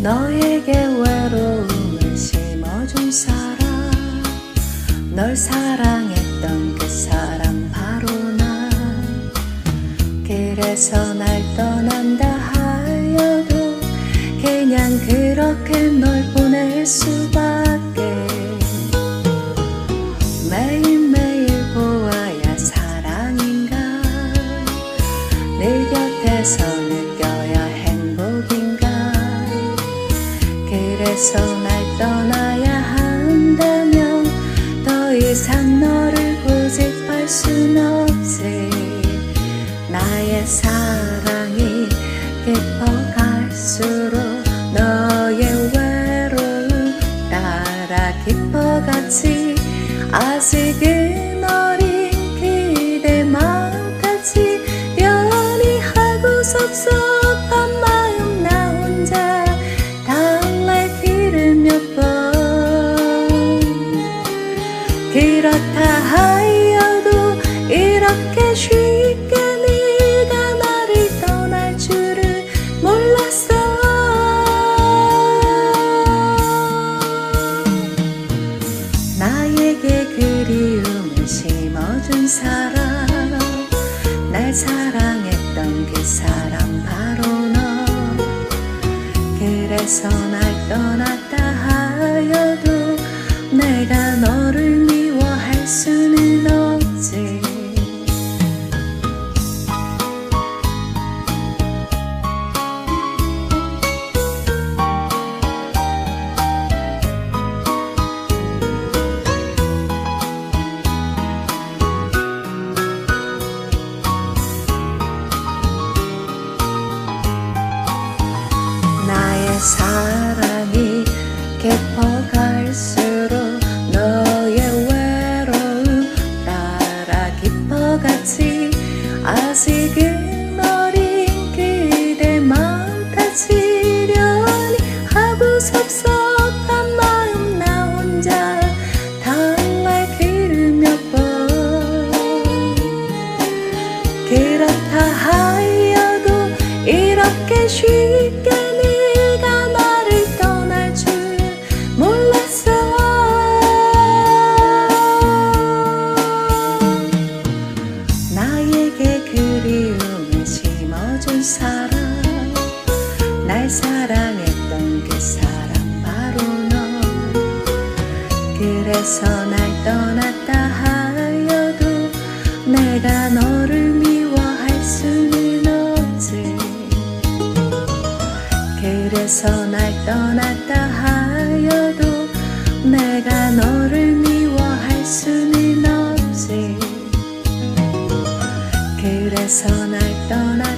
너에게 외로움을 심어준 사람. 널 사랑했던 그 사람 바로 나. 그래서 날 떠난다 하여도 그냥 그렇게 널 보낼 수밖에 그래서 날 떠나야 한다면 더 이상 너를 고집할 순 없지. 나의 사랑이 깊어갈수록 너의 외로움 따라 깊어갔지. 아직은 그렇다 하여도 이렇게 쉽게 네가 나를 떠날 줄을 몰랐어. 나에게 그리움을 심어준 사람 날 사랑했던 그 사람 바로 너. 그래서 날 떠났다 사랑이 깊어갈수록 너의 외로움 따라 깊어갔지. 아직은 어린 그대 마음 다지려니 하고 섭섭한 마음 나 혼자 달랠 길을 몇번 그렇다 하여도 이렇게 쉽 심어준 사람 날 사랑했던 그 사람 바로 너. 그래서 날 떠났다 하여도 내가 너를 미워할 수는 없지. 그래서 날 떠났다 하여도 내가 너를 미워할 수는 없지. 그래서 날 떠났다